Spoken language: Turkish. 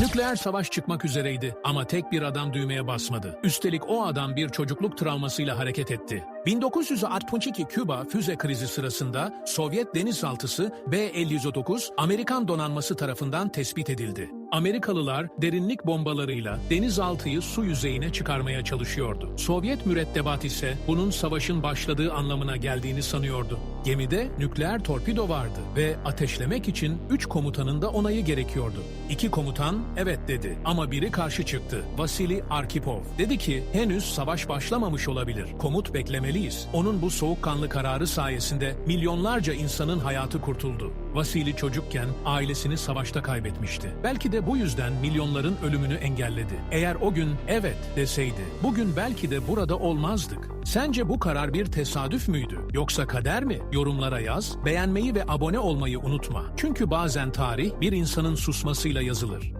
Nükleer savaş çıkmak üzereydi ama tek bir adam düğmeye basmadı. Üstelik o adam bir çocukluk travmasıyla hareket etti. 1962 Küba füze krizi sırasında Sovyet denizaltısı B-59 Amerikan donanması tarafından tespit edildi. Amerikalılar derinlik bombalarıyla denizaltıyı su yüzeyine çıkarmaya çalışıyordu. Sovyet mürettebat ise bunun savaşın başladığı anlamına geldiğini sanıyordu. Gemide nükleer torpido vardı ve ateşlemek için 3 komutanın da onayı gerekiyordu. İki komutan evet dedi ama biri karşı çıktı. Vasili Arkipov dedi ki henüz savaş başlamamış olabilir. Komut beklemeliyiz. Onun bu soğukkanlı kararı sayesinde milyonlarca insanın hayatı kurtuldu. Vasili çocukken ailesini savaşta kaybetmişti. Belki de bu yüzden milyonların ölümünü engelledi. Eğer o gün evet deseydi, bugün belki de burada olmazdık. Sence bu karar bir tesadüf müydü? Yoksa kader mi? Yorumlara yaz, beğenmeyi ve abone olmayı unutma. Çünkü bazen tarih bir insanın susmasıyla yazılır.